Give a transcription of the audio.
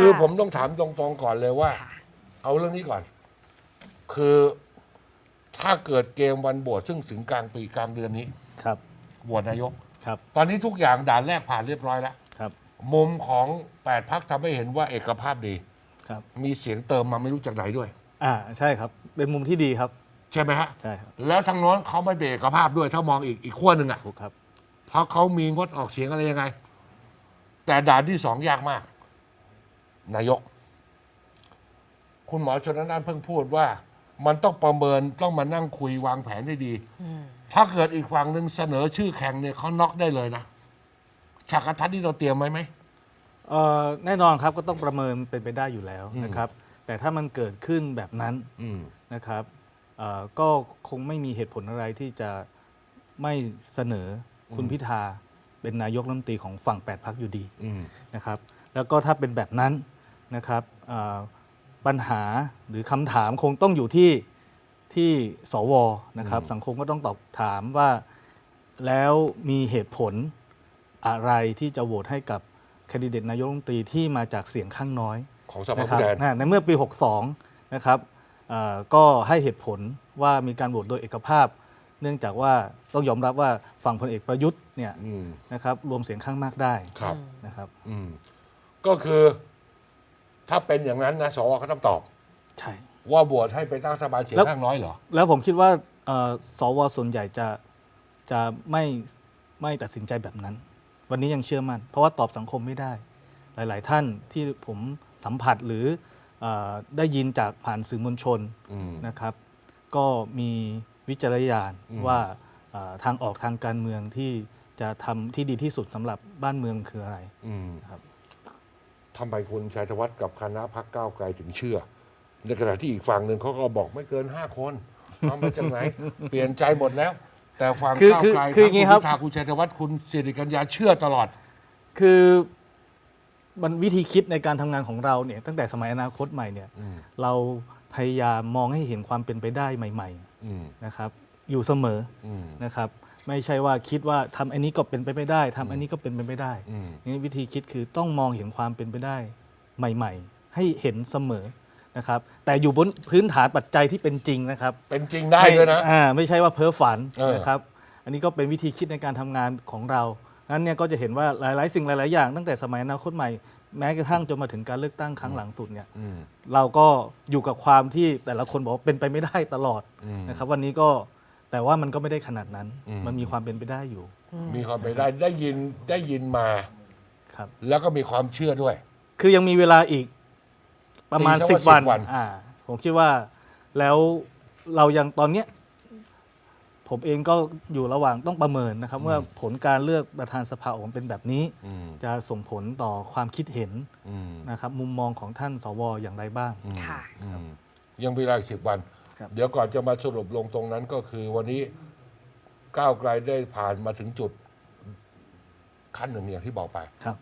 คือผมต้องถามตรงๆก่อนเลยว่า เอาเรื่องนี้ก่อน คือถ้าเกิดเกมวันโหวตซึ่งถึงกลางปีกลางเดือนนี้ครับโหวตนายก ครับ ตอนนี้ทุกอย่างด่านแรกผ่านเรียบร้อยแล้วครับ มุมของแปดพักทำให้เห็นว่าเอกภาพดี ครับ มีเสียงเติมมาไม่รู้จากไหนด้วย อ่าใช่ครับ เป็นมุมที่ดีครับ ใช่ไหมฮะ ใช่ครับแล้วทางโน้นเขาไม่เบรกเอกภาพด้วยถ้ามองอีกอีกขั้วหนึ่งอะถูกครับ เพราะเขามีงดออกเสียงอะไรยังไง แต่ด่านที่สองยากมาก นายก คุณหมอชนน่านเพิ่งพูดว่า มันต้องประเมินต้องมานั่งคุยวางแผนให้ดี ถ้าเกิดอีกฝั่งหนึ่งเสนอชื่อแข่งเนี่ยเขาน็อกได้เลยนะฉากกระทัดที่เราเตรียมไว้ไหมเอ่อแน่นอนครับก็ต้องประเมินเป็นไปได้อยู่แล้วอืมนะครับ แต่ถ้ามันเกิดขึ้นแบบนั้นอืมนะครับเอ่อก็คงไม่มีเหตุผลอะไรที่จะไม่เสนอคุณพิธาเป็นนายกรัฐมนตรีของฝั่ง 8พักอยู่ดีอืมนะครับ แล้วก็ถ้าเป็นแบบนั้น นะครับเอ่อปัญหาหรือคำถามคงต้องอยู่ที่ที่สวนะครับ สังคมก็ต้องตอบถามว่าแล้วมีเหตุผลอะไรที่จะโหวตให้กับแคนดิเดตนายกรัฐมนตรีที่มาจากเสียงข้างน้อยของสภานะครัผู้แทนนะในเมื่อปี 62 นะครับเอ่อก็ให้เหตุผลว่ามีการโหวตโดยเอกภาพ เนื่องจากว่าต้องยอมรับว่าฝั่งพลเอกประยุทธ์เนี่ยอืมนะครับรวมเสียงข้างมากได้ครับนะครับอืมก็คือ ถ้าเป็นอย่างนั้นนะสวเขาต้องตอบ ใช่ ว่าบวชให้ไปตั้งรัฐบาลเสียงแล้ว ข้างน้อยเหรอ แล้วผมคิดว่าเอ่อสวส่วนใหญ่จะจะไม่ไม่ตัดสินใจแบบนั้น วันนี้ยังเชื่อมั่น เพราะว่าตอบสังคมไม่ได้ หลาย ๆ ท่านที่ผมสัมผัสหรือเออได้ยินจากผ่านสื่อมวลชนอืม นะครับ ก็มีวิจารณญาณอืมว่าเอ่อทางออกทางการเมืองที่จะทำที่ดีที่สุดสำหรับบ้านเมืองคืออะไร อืมครับ ทำไมคุณชัยธวัฒน์กับคณะพักก้าวไกลถึงเชื่อ ในขณะที่อีกฝั่งหนึ่งเขาก็บอกไม่เกินห้าคนเอามาจากไหน เปลี่ยนใจหมดแล้ว แต่ฝั่งคือก้าวคือไกลคือทั้อย่างงี้คุณครับพิธาคุณชัยธวัฒน์คุณสิริกัญญาเชื่อตลอด คือมันวิธีคิดในการทำงานของเราเนี่ยตั้งแต่สมัยอนาคตใหม่เนี่ยอืมเราพยายามมองให้เห็นความเป็นไปได้ใหม่ อืม ๆ นะครับ อยู่เสมออืมนะครับ ไม่ใช่ว่าคิดว่าทำอันนี้ก็เป็นไปไม่ได้ทำอันนี้ก็เป็นไปไม่ได้อืมนี่วิธีคิดคือต้องมองเห็นความเป็นไปได้ใหม่ ๆ ให้เห็นเสมอนะครับ แต่อยู่บนพื้นฐานปัจจัยที่เป็นจริงนะครับ เป็นจริงได้ด้วยนะไม่อ่าไม่ใช่ว่าเพ้อฝันเออนะครับ อันนี้ก็เป็นวิธีคิดในการทำงานของเรานั้นเนี่ยก็จะเห็นว่าหลายๆ สิ่งหลาย ๆ อย่างตั้งแต่สมัยอนาคตใหม่แม้กระทั่งจนมาถึงการเลือกตั้งครั้งหลังสุดเนี่ยอืมเราก็อยู่กับความที่แต่ละคนบอกว่าเป็นไปไม่ได้ตลอดอืมนะครับ วันนี้ก็ แต่ว่ามันก็ไม่ได้ขนาดนั้นอืมมันมีความเป็นไปได้อยู่ มีความเป็นไปได้ได้ยินได้ยินมาครับ แล้วก็มีความเชื่อด้วย คือยังมีเวลาอีกประมาณตีซะสิบว่าวัน10วัน อ่า ผมคิดว่าแล้วเรายังตอนเนี้ยผมเองก็อยู่ระหว่างต้องประเมินนะครับ ว่าผลการเลือกประธานสภาออกมาเป็นแบบนี้ อืมจะส่งผลต่อความคิดเห็นอืมนะครับ มุมมองของท่านสวอย่างไรบ้าง ค่ะ อืมยังมีเวลาอีกสิบวันครับ เดี๋ยวก่อนจะมาสรุปลงตรงนั้นก็คือวันนี้ก้าวไกลได้ผ่านมาถึงจุดขั้นหนึ่งอย่างที่บอกไปครับ